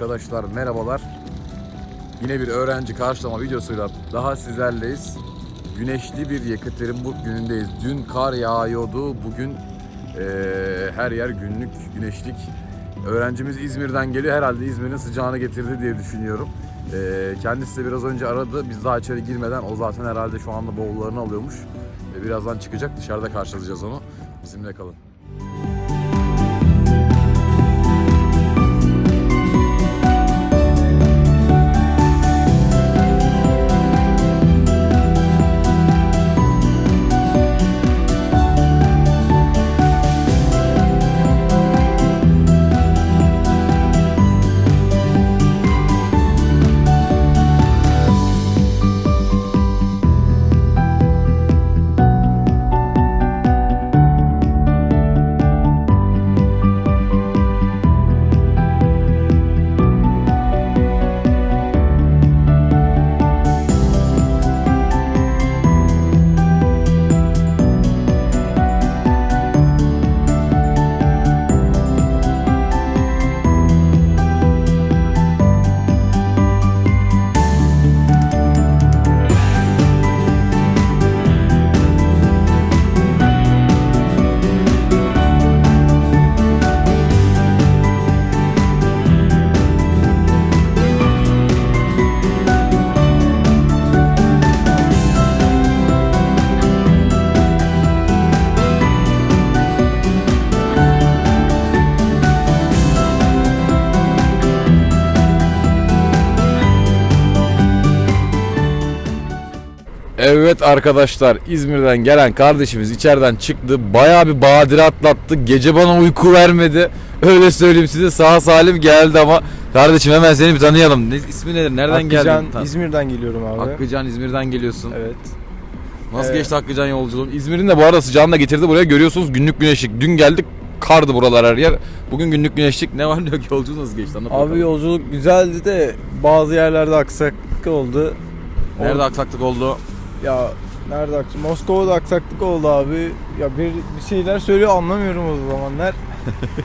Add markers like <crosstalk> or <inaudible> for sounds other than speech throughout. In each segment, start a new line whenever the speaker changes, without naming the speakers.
Arkadaşlar merhabalar. Yine bir öğrenci karşılama videosuyla daha sizlerleyiz. Güneşli bir Yekaterinburg günündeyiz. Dün kar yağıyordu. Bugün eee, her yer günlük güneşlik. Öğrencimiz İzmir'den geliyor. Herhalde İzmir'in sıcağını getirdi diye düşünüyorum. Eee, kendisi de biraz önce aradı. Biz daha içeri girmeden o zaten herhalde şu anda bavullarını alıyormuş. Ve birazdan çıkacak. Dışarıda karşılayacağız onu. Bizimle kalın. Evet arkadaşlar İzmir'den gelen kardeşimiz içeriden çıktı. Bayağı bir badire atlattı. Gece bana uyku vermedi. Öyle söyleyeyim size sağ salim geldi ama kardeşim hemen seni bir tanıyalım. Ne, ismi nedir? Nereden
Hakkıcan,
geldin?
İzmir'den geliyorum abi.
Hakkıcan İzmir'den geliyorsun.
Evet.
Nasıl
Evet.
geçti Hakkıcan yolculuğun? İzmir'in de bu arada sıcağını da getirdi buraya. Görüyorsunuz günlük güneşlik. Dün geldik kardı buralar her yer. Bugün günlük güneşlik. Ne var ne yok yolculuğun nasıl geçti? Anlat
Abi
bakalım.
yolculuk güzeldi de bazı yerlerde aksaklık oldu.
Nerede aksaklık oldu?
Ya nerede aksaklık? Moskova'da aksaklık oldu abi. Ya bir, bir şeyler söylüyor anlamıyorum o zamanlar.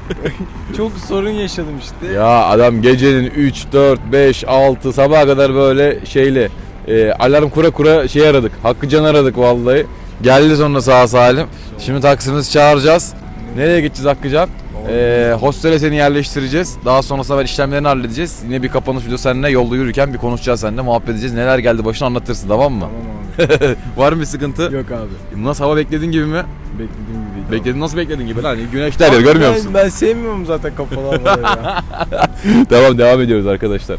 <laughs> Çok sorun yaşadım işte.
Ya adam gecenin 3, 4, 5, 6 sabaha kadar böyle şeyle e, alarm kura kura şey aradık. Hakkıcan aradık vallahi. Geldi sonra sağ salim. Şimdi taksimizi çağıracağız. Nereye gideceğiz Hakkıcan? E, hostele seni yerleştireceğiz. Daha sonrasında ben işlemlerini halledeceğiz. Yine bir kapanış video seninle yolda yürürken bir konuşacağız seninle. Muhabbet edeceğiz. Neler geldi başına anlatırsın tamam mı?
Tamam abi. <laughs>
Var mı bir sıkıntı?
Yok abi.
Nasıl hava beklediğin gibi mi?
Beklediğim gibiydi.
Bekledin nasıl bekledin gibi lan? Güneşler yer görmüyor
ben,
musun?
Ben sevmiyorum zaten kapalı havaları ya. <laughs>
Tamam devam ediyoruz arkadaşlar.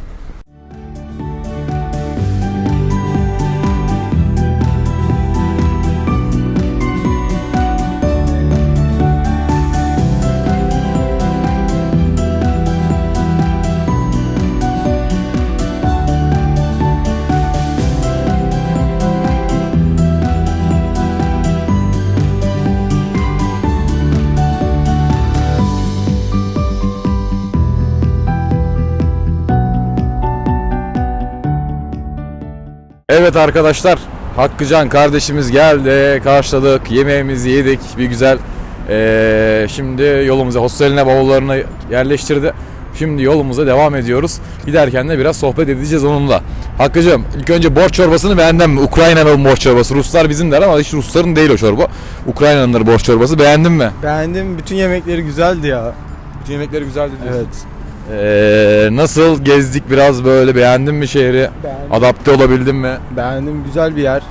Evet arkadaşlar Hakkıcan kardeşimiz geldi karşıladık yemeğimizi yedik bir güzel Ee, şimdi yolumuza hosteline bavullarını yerleştirdi Şimdi yolumuza devam ediyoruz Giderken de biraz sohbet edeceğiz onunla Hakkıcığım ilk önce borç çorbasını beğendin mi? Ukrayna'nın borç çorbası Ruslar bizim der ama hiç Rusların değil o çorba Ukrayna'nın borç çorbası beğendin mi?
Beğendim. Bütün yemekleri güzeldi ya.
Bütün yemekleri güzeldi
Evet.
Ee, nasıl gezdik biraz böyle beğendin mi şehri?
Beğendim.
Adapte olabildin mi?
Beğendim. Güzel bir yer.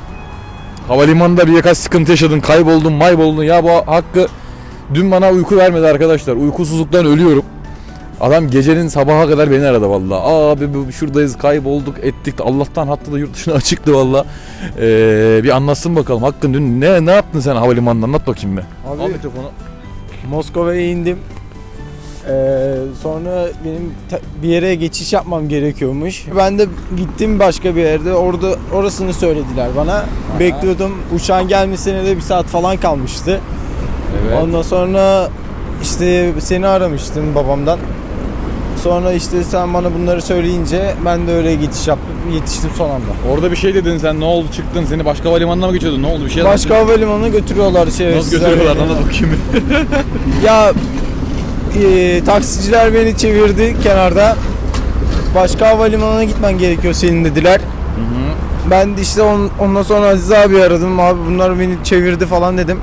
Havalimanında birkaç sıkıntı yaşadın, kayboldun, mayboldun. Ya bu hakkı dün bana uyku vermedi arkadaşlar. Uykusuzluktan ölüyorum. Adam gecenin sabaha kadar beni aradı valla. Abi bu- şuradayız kaybolduk ettik. Allah'tan hattı da yurt dışına <laughs> açıktı valla. Ee, bir anlatsın bakalım. Hakkın dün ne ne yaptın sen havalimanında anlat bakayım bir.
Abi
Al mikrofonu.
Moskova'ya indim. Ee, sonra benim bir yere geçiş yapmam gerekiyormuş. Ben de gittim başka bir yerde. Orada orasını söylediler bana. Bekliyordum. Uçağın gelmesine de bir saat falan kalmıştı.
Evet.
Ondan sonra işte seni aramıştım babamdan. Sonra işte sen bana bunları söyleyince ben de öyle geçiş yaptım. Yetiştim son anda.
Orada bir şey dedin sen ne oldu çıktın seni başka havalimanına mı götürdün ne oldu bir şey
Başka havalimanına götürüyorlar şey.
Nasıl götürüyorlar anlat bakayım.
Ya e, taksiciler beni çevirdi kenarda. başka havalimanına gitmen gerekiyor senin dediler. Ben de işte on- ondan sonra Aziz abi aradım. Abi bunlar beni çevirdi falan dedim.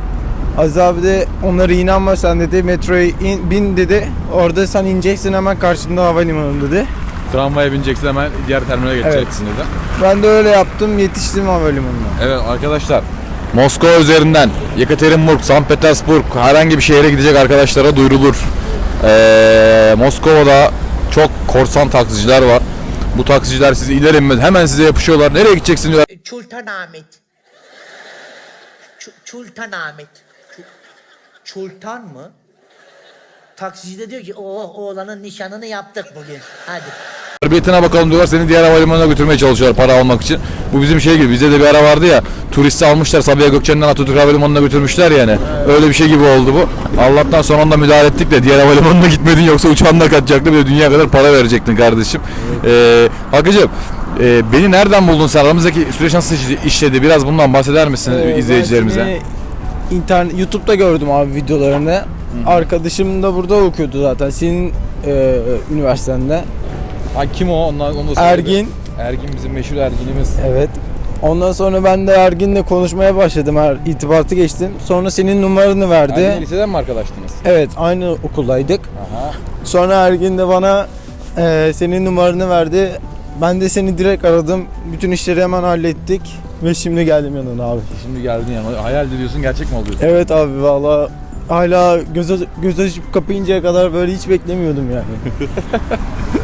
Aziz abi de onlara inanma sen dedi. Metroya in- bin dedi. Orada sen ineceksin hemen karşında havalimanı dedi.
Tramvaya bineceksin hemen diğer terminale geçeceksin dedi.
Ben de öyle yaptım. Yetiştim havalimanına.
Evet arkadaşlar Moskova üzerinden Yekaterinburg, St. Petersburg herhangi bir şehre gidecek arkadaşlara duyurulur. Ee, Moskova'da çok korsan taksiciler var. Bu taksiciler sizi ileri inmez hemen size yapışıyorlar. Nereye gideceksin diyor.
Sultanahmet. Ç- Sultanahmet. Ç- Sultan mı? Taksici de diyor ki o oğlanın nişanını yaptık bugün. Hadi.
Biletine bakalım diyorlar seni diğer havalimanına götürmeye çalışıyorlar para almak için. Bu bizim şey gibi bizde de bir ara vardı ya turisti almışlar Sabiha Gökçen'den Atatürk Havalimanı'na götürmüşler yani. Öyle bir şey gibi oldu bu. Allah'tan son anda müdahale ettik de diğer havalimanına <laughs> gitmedin yoksa uçağında kaçacaktı bir de dünya kadar para verecektin kardeşim. Ee, Hakkı'cığım e, beni nereden buldun sen? Aramızdaki süreç nasıl işledi- işledi? Biraz bundan bahseder misin
Ee, ben
izleyicilerimize?
seni internet YouTube'da gördüm abi videolarını. Arkadaşım da burada okuyordu zaten. Senin e, üniversitende.
Ha, kim o? Ondan, onu da
Ergin.
Ergin bizim meşhur Ergin'imiz.
Evet. Ondan sonra ben de Ergin'le konuşmaya başladım. Her irtibatı geçtim. Sonra senin numaranı verdi.
liseden mi arkadaştınız?
Evet, aynı okuldaydık.
Aha.
Sonra Ergin de bana e, senin numaranı verdi. Ben de seni direkt aradım. Bütün işleri hemen hallettik. Ve şimdi geldim yanına abi.
Şimdi geldin yani. Hayal ediyorsun gerçek mi oluyorsun?
Evet abi valla hala göz, göz açıp kapayıncaya kadar böyle hiç beklemiyordum yani. <laughs>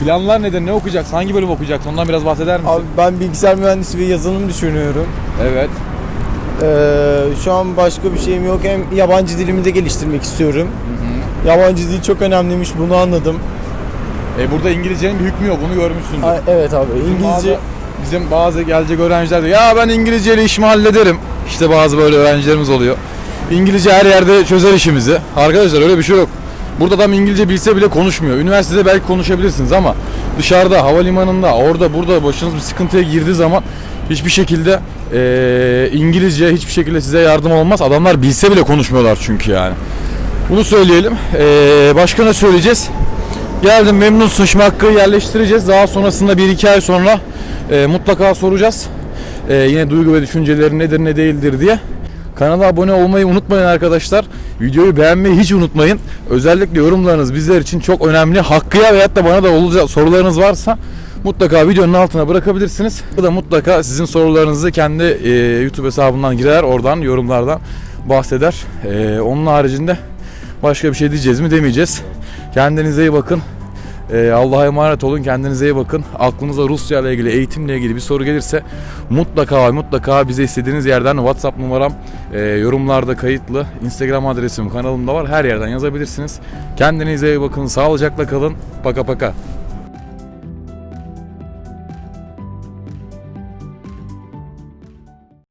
Planlar nedir? Ne okuyacaksın? Hangi bölüm okuyacaksın? Ondan biraz bahseder misin?
abi ben bilgisayar mühendisi ve yazılım düşünüyorum.
Evet.
Ee, şu an başka bir şeyim yok. Hem yabancı dilimi de geliştirmek istiyorum. Yabancı dil çok önemliymiş bunu anladım.
E burada İngilizcenin bir hükmü yok. Bunu görmüşsündür.
Ha, evet abi İngilizce
Bazı- bizim bazı gelecek öğrenciler diyor ya ben İngilizceyle işimi hallederim. İşte bazı böyle öğrencilerimiz oluyor. İngilizce her yerde çözer işimizi. Arkadaşlar öyle bir şey yok. Burada adam İngilizce bilse bile konuşmuyor. Üniversitede belki konuşabilirsiniz ama dışarıda, havalimanında, orada burada başınız bir sıkıntıya girdiği zaman hiçbir şekilde eee, İngilizce hiçbir şekilde size yardım olmaz. Adamlar bilse bile konuşmuyorlar çünkü yani. Bunu söyleyelim. Eee başka ne söyleyeceğiz? Geldim memnunsun şimdi hakkı yerleştireceğiz. Daha sonrasında bir iki ay sonra e, mutlaka soracağız. E, yine duygu ve düşünceleri nedir ne değildir diye. Kanala abone olmayı unutmayın arkadaşlar. Videoyu beğenmeyi hiç unutmayın. Özellikle yorumlarınız bizler için çok önemli. Hakkı'ya veyahut da bana da olacak sorularınız varsa mutlaka videonun altına bırakabilirsiniz. Bu da mutlaka sizin sorularınızı kendi e, YouTube hesabından girer oradan yorumlardan bahseder. E, onun haricinde başka bir şey diyeceğiz mi demeyeceğiz. Kendinize iyi bakın. Ee, Allah'a emanet olun. Kendinize iyi bakın. Aklınıza Rusya ile ilgili, eğitimle ilgili bir soru gelirse mutlaka mutlaka bize istediğiniz yerden WhatsApp numaram e, yorumlarda kayıtlı. Instagram adresim kanalımda var. Her yerden yazabilirsiniz. Kendinize iyi bakın. Sağlıcakla kalın. Paka paka.